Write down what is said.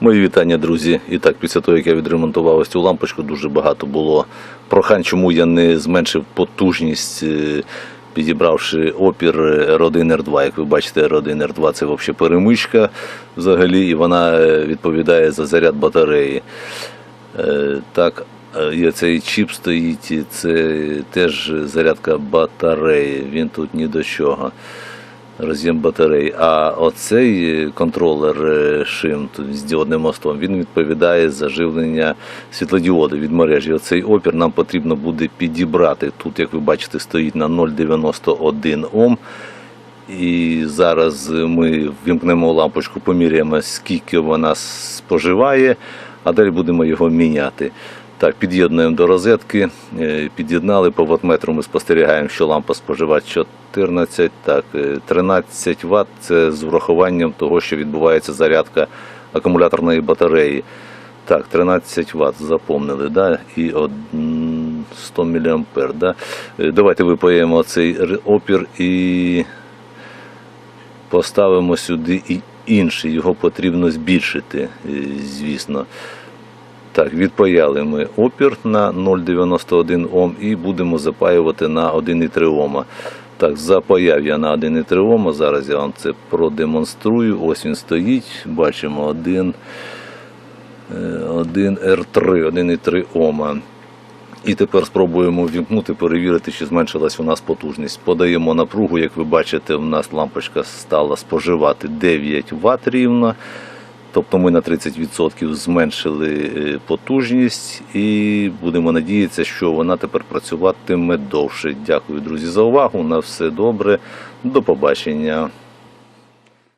Мої вітання, друзі. І так, після того, як я відремонтував ось цю лампочку, дуже багато було прохань, чому я не зменшив потужність, е, підібравши опір R1 R2. Як ви бачите, R1 R2 це взагалі перемичка взагалі, і вона е, відповідає за заряд батареї. Е, Так, е, цей чіп стоїть, це теж зарядка батареї. Він тут ні до чого. Роз'єм батареї. А оцей е, контролер е, шим з діодним мостом він відповідає за живлення світлодіоду від мережі. Оцей опір нам потрібно буде підібрати. Тут, як ви бачите, стоїть на 0,91 Ом. І зараз ми вімкнемо лампочку, поміряємо, скільки вона споживає, а далі будемо його міняти. Так, під'єднуємо до розетки, е, під'єднали по ватметру. Ми спостерігаємо, що лампа споживає 14, так, е, 13 Вт. Це з врахуванням того, що відбувається зарядка акумуляторної батареї. Так, 13 Вт запомнили, да? і 100 мА. Да? Е, Давайте випаємо цей опір і поставимо сюди і інший. Його потрібно збільшити, е, звісно. Так, відпаяли ми опір на 0,91 Ом і будемо запаювати на 1,3 Ома. Так, запаяв я на 1,3 Ома. Зараз я вам це продемонструю. Ось він стоїть. Бачимо 1, 1 R3, 1,3 Ома. І тепер спробуємо вімкнути, перевірити, чи зменшилась у нас потужність. Подаємо напругу, як ви бачите, у нас лампочка стала споживати 9 Вт рівно. Тобто ми на 30% зменшили е, потужність і будемо надіятися, що вона тепер працюватиме довше. Дякую, друзі, за увагу. На все добре. До побачення.